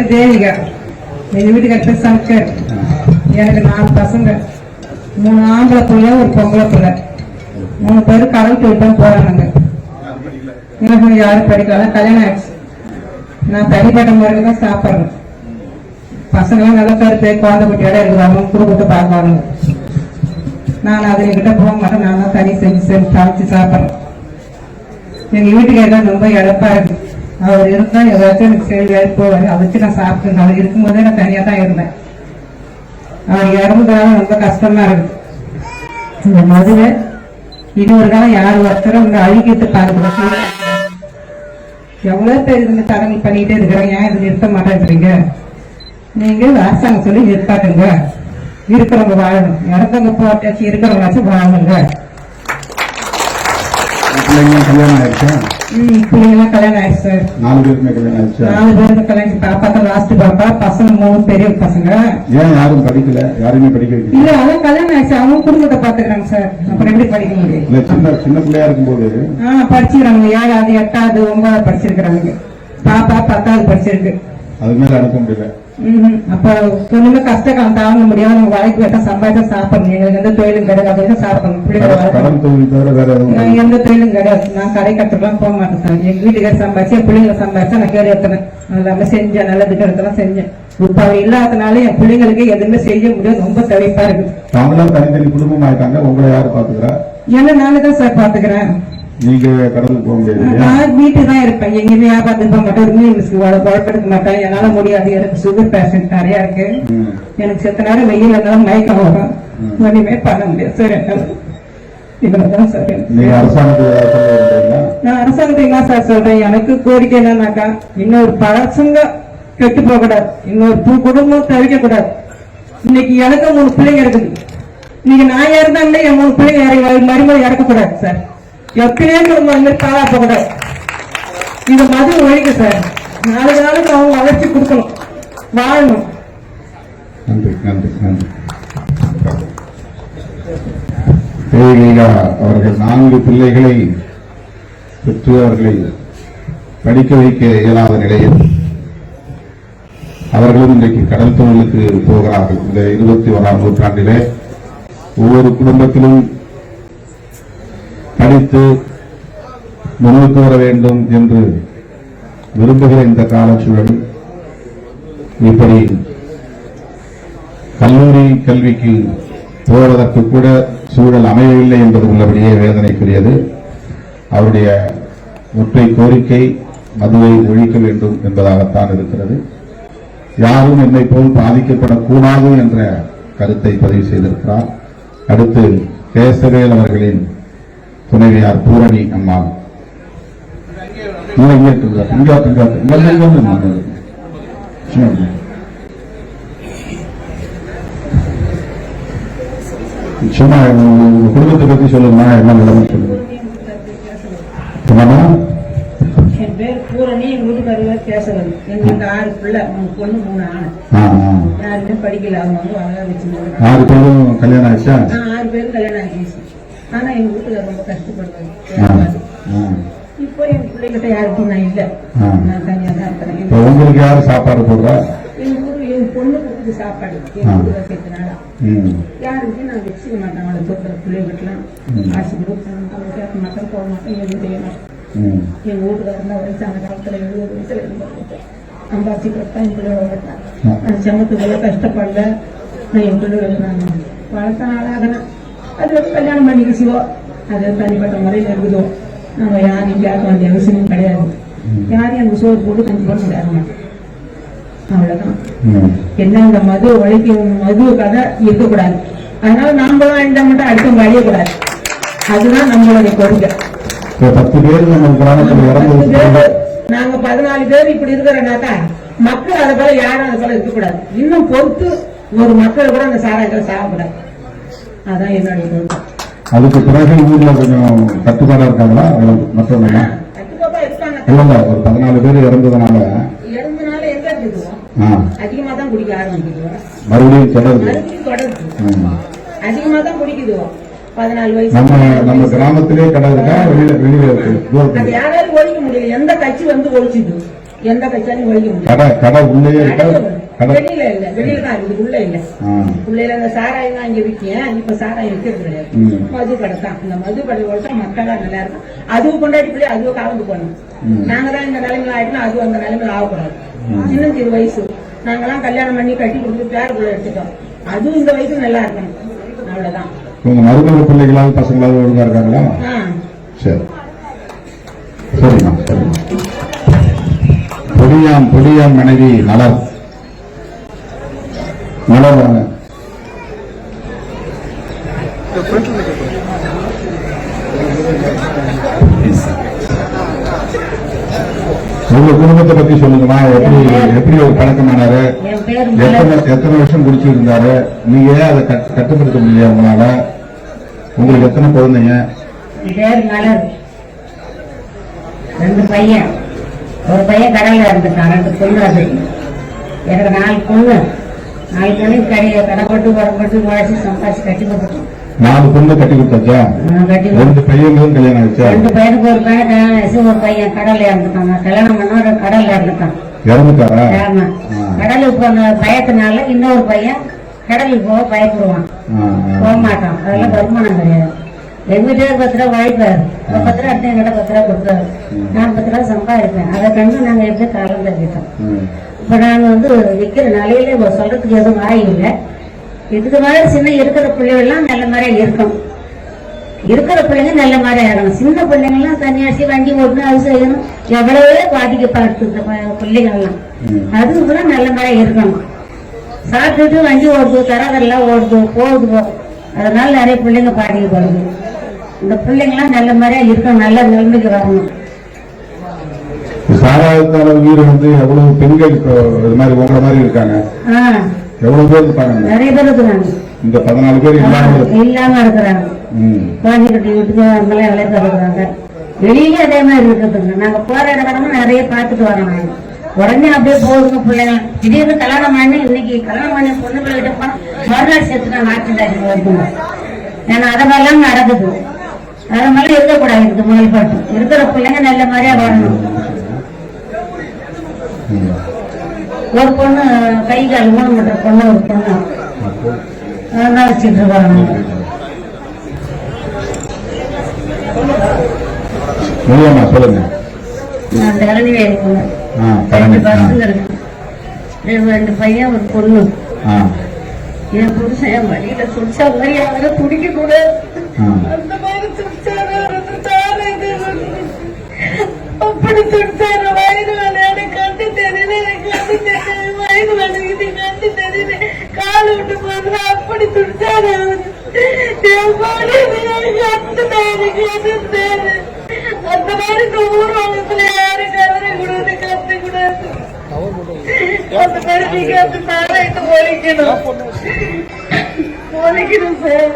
பேர் தேவிகா எங்க வீட்டுக்கார பேர் சங்கர் எனக்கு நாலு பசங்க. மூணு ஆம்பளை பிள்ளை ஒரு பொம்பளை பிள்ளை. மூணு பேர் கடல் போயிட்டு தான் போறாங்க எனக்கு யாரும் படிக்கல? கல்யாணம் ஆயிடுச்சு. நான் தனிப்பட்ட முறையில் தான் சாப்பிட்றேன். பசங்களாம் நல்லா கருத்து குழந்தை குட்டியோட இருக்கிறாங்க குடும்பத்தை பார்க்குறாங்க. நான் அதுல கிட்ட போக மாட்டேன். நான் தான் தனி செஞ்சு செஞ்சு சமைச்சு சாப்பிட்றேன். எங்கள் வீட்டுக்கு எல்லாம் ரொம்ப இழப்பாக இருக்கு. அவர் இருந்தா ஏதாச்சும் எனக்கு சரி வேலை போவாரு. அதை வச்சு நான் சாப்பிட்டேன் அவர் இருக்கும்போதே நான் தனியா தான் இருந்தேன். அவர் இறந்ததால ரொம்ப கஷ்டமா இருக்கு. இந்த மதுரை இன்னொரு காலம் யார் ஒருத்தரும் இந்த அழிக்கிட்டு பாருங்க. எவ்வளவு பேர் இருந்து தரங்கி பண்ணிட்டே இருக்கிறாங்க. ஏன் இது நிறுத்த மாட்டேன்றீங்க? நீங்க அரசாங்கம் சொல்லி நிறுத்தாட்டுங்க இருக்கிறவங்க வாழணும். இறந்தவங்க போட்டாச்சு இருக்கிறவங்களாச்சும் வாழணுங்க பிள்ளைங்க கல்யாணம் ஆயிடுச்சா? ம் பிள்ளைங்களாம் கல்யாணம் ஆயிடுச்சு சார். நாலு பேருக்குமே கல்யாணம் ஆயிடுச்சா? நாலு பேருக்கு கல்யாணம் பாப்பா தான் லாஸ்ட் பாப்பா பசங்க மூணு பெரிய பசங்க. ஏன் யாரும் படிக்கல? யாருமே படிக்க வைக்கல? இல்ல அதான் கல்யாணம் ஆயிடுச்சு. அவங்க குடும்பத்தை பாத்துக்கிறாங்க சார். அப்புறம் எப்படி படிக்க முடியும்? இல்ல சின்ன சின்ன பிள்ளையா இருக்கும்போது. ஆ படிச்சுக்கிறாங்க. ஏழாவது எட்டாவது ஒன்பதாவது படிச்சிருக்கிறாங்க. பாப்பா பத்தாவது படிச்சிருக்கு. அது மேல அனுப்ப முடியல. அப்ப ஒண்ணுமே கஷ்டக்காலம் தாங்க முடியாது. நம்ம வேலைக்கு போயிட்டா சம்பாதிச்சா சாப்பிடணும். எங்களுக்கு எந்த தொழிலும் கிடையாது. அப்படின்னு சாப்பிடணும். நான் எந்த தொழிலும் கிடையாது. நான் கடை கட்டுலாம் போக மாட்டேன் சார். எங்க வீட்டுக்கார சம்பாதிச்சு என் பிள்ளைங்களை சம்பாதிச்சா நான் கேடு எடுத்தேன் எல்லாமே செஞ்சேன். நல்லது இடத்தெல்லாம் செஞ்சேன். இப்ப இல்லாதனால என் பிள்ளைங்களுக்கு எதுவுமே செய்ய முடியாது. ரொம்ப தவிப்பா இருக்குது. அவங்களாம் தனித்தனி குடும்பம் ஆயிட்டாங்க உங்களை யாரு பாத்துக்கிறா ஏன்னா நானே தான் சார் பாத்துக்கிறேன் நீங்க கடலுக்கு போக முடியாது இல்லையா? நான் வீட்டு தான் இருப்பேன். எங்கேயுமே வியாபாரத்துக்கு போக மாட்டேன். மீன்ஸ் குழப்பெடுக்க மாட்டேன். என்னால முடியாது. எனக்கு சுகர் பேஷண்ட் நிறைய இருக்கு. எனக்கு செத்த நேரம் வெயில் இருந்தாலும் மயக்கம் வரும். ஒண்ணுமே பண்ண முடியாது. சார் இவ்வளவுதான். நீங்க அரசாங்கத்துக்கு? நான் அரசாங்கத்தை என்ன சார் சொல்றேன்? எனக்கு கோரிக்கை என்னன்னாக்கா இன்னொரு பழசங்க கெட்டு போக கூடாது இன்னொரு பூ குடும்பம் தவிக்க கூடாது இன்னைக்கு எனக்கு மூணு பிள்ளைங்க இருக்குது. இன்னைக்கு நான் இறந்தாங்களே என் மூணு பிள்ளைங்க மறுமுறை இறக்க கூடாது சார் எத்தனையோ குடும்பம் அந்த மாதிரி இந்த மது ஒழிக்க சார். நாளைக்கு நாளைக்கு அவங்க வளர்ச்சி கொடுக்கணும். வாழணும். நன்றி நன்றி நன்றி. அவர்கள் நான்கு பிள்ளைகளை பெற்று அவர்களை படிக்க வைக்க இயலாத நிலையில் அவர்களும் இன்றைக்கு கடல் தொழிலுக்கு போகிறார்கள். இந்த இருபத்தி ஓராம் நூற்றாண்டிலே ஒவ்வொரு குடும்பத்திலும் படித்து முன்னுக்கு வர வேண்டும் என்று விரும்புகிற இந்த காலச்சூழல் இப்படி கல்லூரி கல்விக்கு போவதற்கு கூட சூழல் அமையவில்லை என்பது உள்ளபடியே வேதனைக்குரியது. அவருடைய ஒற்றை கோரிக்கை மதுவை ஒழிக்க வேண்டும் என்பதாகத்தான் இருக்கிறது. யாரும் என்னை போல் பாதிக்கப்படக்கூடாது என்ற கருத்தை பதிவு செய்திருக்கிறார். அடுத்து கேசவேல் அவர்களின் துணைவியார் பூரணி அம்மா. இங்க இங்க இருக்குங்க. இங்க இங்க இங்க இங்க இங்க வந்து. நான் சும்மா சும்மா உங்க குடும்பத்தை பத்தி சொல்லுங்க. என்ன நிலைமை சொல்லுங்க. என் பேர் பூரணி. எங்க வீட்டுக்காரர் எங்களுக்கு ஆறு பிள்ளை. மூணு பொண்ணு மூணு ஆணு. யாருமே படிக்கல. அவங்க வந்து வளர ஆறு பேரும் கல்யாணம் ஆயிடுச்சா? ஆறு பேரும் கல்யாணம் ஆகிடுச்சு ஆனா எங்க வீட்டுல ரொம்ப ஆ. இப்போ எங்க பிள்ளைகிட்ட யாருக்கும் நான் இல்ல. நான் தனியா தான் இருக்கிறேன் உங்களுக்கு யாரு சாப்பாடு போடுறா? எங்க ஊரு எங்க பொண்ணு கொடுக்குது சாப்பாடு. எங்க வீட்டுல சேர்த்தனால. யாருக்கும் நான் வச்சுக்க மாட்டேன். அவளை தூக்கிற பிள்ளைகிட்டலாம். காசு கொடுப்பேன் அவங்க கேட்க மாட்டேன் போக மாட்டேன் எதுவும் செய்ய மாட்டேன். எங்க வீட்டுல இருந்த வயசான காலத்துல எழுபது வயசுல இருந்து அம்பாச்சி கொடுத்தா என் பிள்ளை வளர்த்தேன். ஆ. நான் செமத்துக்குள்ள கஷ்டப்படல. நான் என் பிள்ளை நான் அது கல்யாணம் பண்ணிக்கிச்சிவோ அது தனிப்பட்ட முறையில் இருக்குதோ. நம்ம யாரையும் கேட்க வேண்டிய அவசியமும் கிடையாது. யாரையும் அந்த சோறு போட்டு கஞ்சி போட முடியாது மாட்டோம் அவ்வளவுதான். என்ன இந்த மது ஒழிக்கும் மது கதை இருக்கக்கூடாது. அதனால நாமளும் இந்த மட்டும் அடுத்தவங்க அழியக்கூடாது அதுதான் நம்மளுடைய கொள்கை. இப்ப பத்து பேர் நம்ம கிராமத்தில் பத்து இறந்து பேரு, நாங்க பதினாலு பேர் இப்படி இருக்கிறனாக்கா மக்கள் அதை போல யாரும் அதை போல இருக்கக்கூடாது. இன்னும் பொறுத்து ஒரு மக்கள் கூட அந்த சாராயத்தில் சாகக்கூடாது. அதான் என்னுடைய கொள்கை அதுக்கு பிறகு ஊர்ல கொஞ்சம் கட்டுப்பாடா இருக்காங்களா? மற்றவங்க இல்லைங்க ஒரு பதினாலு பேர் இறந்ததுனால. அதிகமா தான் குடிக்க ஆரம்பிக்குதுவோம் மறுபடியும் தொடருது. அதிகமா தான் குடிக்குதுவோம் பதினாலு வயசு. நம்ம நம்ம. கிராமத்திலே கடை இருக்கா? வெளியில வெளியில இருக்கு. அது தூரத்துல யாராலும் ஒழிக்க முடியல. எந்த கட்சி வந்து ஒழிச்சுது? எந்த பிரச்சனையும் ஒழிக்க முடியாது கடை கடை உள்ளே இருக்கா? கடை வெளியில இல்ல வெளியில தான் இருக்குது உள்ள இல்ல. உள்ள அந்த சாராயம் தான் இங்க விற்கேன் இப்ப சாராயம் விற்கிறது கிடையாது. மது கடை தான். இந்த மது கடை ஓட்ட மக்கள் தான் நல்லா இருக்கும். அதுவும் கொண்டாடி அதுவும் கலந்து போகணும் ம். நாங்க தான் இந்த நிலைமையில ஆயிட்டோம் அதுவும் அந்த நிலைமையில ஆகக்கூடாது. சின்ன சிறு வயசு. நாங்கெல்லாம் கல்யாணம் பண்ணி கட்டி கொடுத்து பேருக்குள்ள எடுத்துட்டோம். அதுவும் இந்த வயசு நல்லா இருக்கணும். அவ்வளவுதான். உங்க மருமக பிள்ளைகளாவது பசங்களாவது ஒழுங்கா இருக்காங்களா? ஆ. சரி. சரிம்மா சரிம்மா. பொடியாம் பொடியாம் மனைவி நலர் நலர் வாங்க உங்க குடும்பத்தை பத்தி சொல்லுங்கம்மா. எப்படி எப்படி ஒரு பழக்கமானாரு? எத்தனை எத்தனை வருஷம் குடிச்சிருந்தாரு? நீங்க ஏன் அதை கட்டுப்படுத்த முடியல உங்களால? உங்களுக்கு எத்தனை குழந்தைங்க? ரெண்டு பையன். ஒரு பையன் கடல்ல இருந்துட்டான். ரெண்டு பொண்ணு அது. எனக்கு நாலு பொண்ணு. நாலு பொண்ணு கட்டி கொடுத்தாச்சா? ரெண்டு பையங்களும் கல்யாணம் ஆயிடுச்சா? ரெண்டு பையனுக்கு ஒரு பையன் கல்யாணம் ஆயிடுச்சு ஒரு பையன் கடல்ல இறந்துட்டான். நான் கல்யாணம் பண்ண கடல்ல இறந்துட்டான். இறந்துட்டாரா? ஆமா. கடலுக்கு போன பயத்தினால இன்னொரு பையன் கடலுக்கு போக பயப்படுவான். போக மாட்டான். அதெல்லாம் வருமானம் கிடையாது. எங்க வீட்டுல பத்து ரூபா ஒரு பத்து ரூபா அடுத்த எங்கிட்ட பத்து ரூபா கொடுத்தாரு நான் பத்து ரூபா சம்பாதிப்பேன். அதை கண்டு நாங்க எப்படி காலம் தள்ளிட்டோம். இப்ப நாங்க வந்து விக்கிற நிலையில சொல்றதுக்கு எதுவும் வாய் இல்லை. இதுக்கு மேல சின்ன இருக்கிற பிள்ளைகள் எல்லாம் நல்ல மாதிரியா இருக்கணும். இருக்கிற பிள்ளைங்க நல்ல மாதிரியா இருக்கணும். சின்ன பிள்ளைங்க எல்லாம் தனியாசி வண்டி ஓட்டணும் அது செய்யணும். எவ்வளவோ பாதிக்கப்பட்டு இந்த ப- பிள்ளைங்க எல்லாம் ம். அது கூட நல்ல மாதிரியா இருக்கணும். சாப்பிட்டுட்டு வண்டி ஓடுது தரதெல்லாம் ஓடுது போகுது போ- அதனால நிறைய பிள்ளைங்க பாதிக்கப்படுது. இந்த பிள்ளைங்களாம் நல்ல மாதிரியா இருக்கணும் நல்ல நிலைமைக்கு வரணும். சாராயத்தால உயிர் வந்து எவ்வளவு பெண்கள் இப்போ இது மாதிரி உங்களை மாதிரி இருக்காங்க? எவ்வளவு பேர் இருப்பாங்க நிறைய பேர் இருக்கிறாங்க. இந்த பதினாலு பேர் இல்லாம இல்லாம இருக்கிறாங்க. ம். குழந்தை கட்டி வீட்டுக்கு அவங்களாம் விளையாட்டு இருக்கிறாங்க வெளியில அதே மாதிரி இருக்குதுங்க நாங்க போற இடமா நிறைய பார்த்துட்டு வரோம் நாங்க. உடனே அப்படியே போகுதுங்க பிள்ளைங்க திடீர்னு கல்யாணம் பண்ணி இன்னைக்கு கல்யாணம் பண்ணி பொண்ணு பிள்ளைகிட்ட போனா மறுநாள் சேர்த்து நான் ஆக்சிடென்ட் வருதுங்க ஏன்னா அதை மாதிரிலாம் நடக்குது. அது மாதிரி இருக்கக்கூடாது இதுக்கு முயல்பாட்டு இருக்கிற பிள்ளைங்க நல்ல மாதிரியா வரணும். ஒரு பொண்ணு கை கால் ஊனமுட்ட பொண்ணு ஒரு பொண்ணு. அதான் வச்சுட்டு இருக்காங்க. சொல்லுங்க. ஆ பழனி ரெண்டு. பசங்க ரெண்டு- பையன் ஒரு பொண்ணு. என் புருஷன் என் வழியில துடிச்சா மாதிரி. அந்த தானே இது வந்து. அப்படி துடிச்சாரு தெரியல வயிறு வலிக்குது கண்டு தெரியல கால் விட்டு போகுது அப்படி துடிச்சாரு அவரு என் பாடி கண்டு தாரு கண்டு தாரு அந்த மாதிரி இந்த ஊர் உலகத்துல யாரு கதற கூடாது கத்து கூடாது அந்த மாதிரி நீங்க அந்த சாராயத்தை ஒழிக்கணும் ஒழிக்கணும் சார்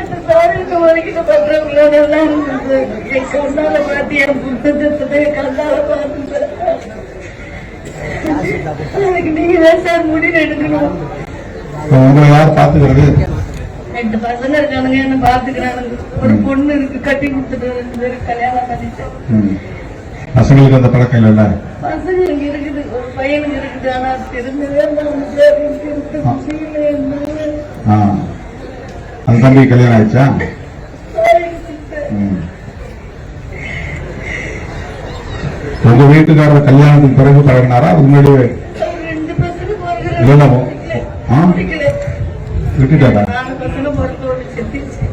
அந்த சாராயத்தை ஒழிக்கணும் பண்றவங்கள நல்லா இருந்தது என் கண்ணால பார்த்து என் புத்தகத்தை கண்ணால பார்த்து சார் அதுக்கு நீங்க தான் சார் முடிவு எடுக்கணும். உங்களை யார் பாத்துக்கிறது ரெண்டு பசங்க இருக்கானுங்க என்ன பாத்துக்கிறானுங்க ஒரு பொண்ணு இருக்கு கட்டி கொடுத்துட்டு ரெண்டு பேரும் கல்யாணம் பண்ணிட்டேன். பசங்களுக்கு அந்த பழக்கம் இல்லைல்ல? பசங்களுக்கு இருக்குது ஒரு பையனுக்கு இருக்குது ஆனா. ஆ. அந்த தம்பி கல்யாணம் ஆயிடுச்சா. உங்க வீட்டுக்காரர் கல்யாணத்துக்கு பிறகு பழகினாரா? அதுக்கு முன்னாடி இல்லைன்னா செத்துச்சு.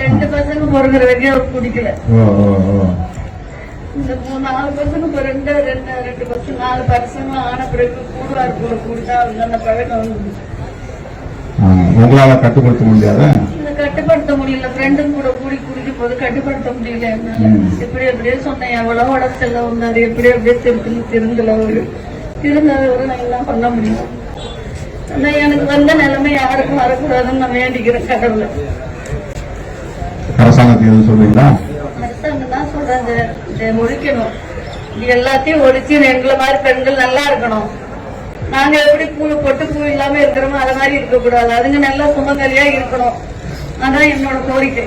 ரெண்டு பசங்க பிறகுற வரைக்கும் அவர் பிடிக்கல. இந்த மூணு நாலு பசங்க பிறந்த ரெண்டு ரெண்டு பசங்க நாலு பசங்க ஆன பிறகு கூடுவார் கூட கூட்டா அந்த பழக்கம் வந்து உங்களால கட்டுப்படுத்த முடியாத? கட்டுப்படுத்த முடியல. ஃப்ரெண்டும் கூட கூடி குடிக்கும் போது கட்டுப்படுத்த முடியல. இப்படி எப்படியே சொன்னேன். எவ்வளவு உடச்சல வந்தாரு. எப்படி எப்படியே திருத்தல திருந்தல அவரு. திருந்தவரை நான் எல்லாம் பண்ண முடியும். ஆனா எனக்கு வந்த நிலைமை யாருக்கும் வரக்கூடாதுன்னு நான் வேண்டிக்கிறேன் கடவுளை. அரசாங்கத்துக்கு எதுவும் சொல்றீங்களா? அரசாங்கம் தான் சொல்றாங்க. இதை ஒழிக்கணும் இது எல்லாத்தையும் ஒழிச்சு எங்களை மாதிரி பெண்கள் நல்லா இருக்கணும். நாங்க எப்படி பூ பொட்டு பூ இல்லாம இருக்கிறோமோ அது மாதிரி இருக்கக்கூடாது. அதுங்க நல்லா சுமங்கலியா இருக்கணும். அதான் என்னோட கோரிக்கை.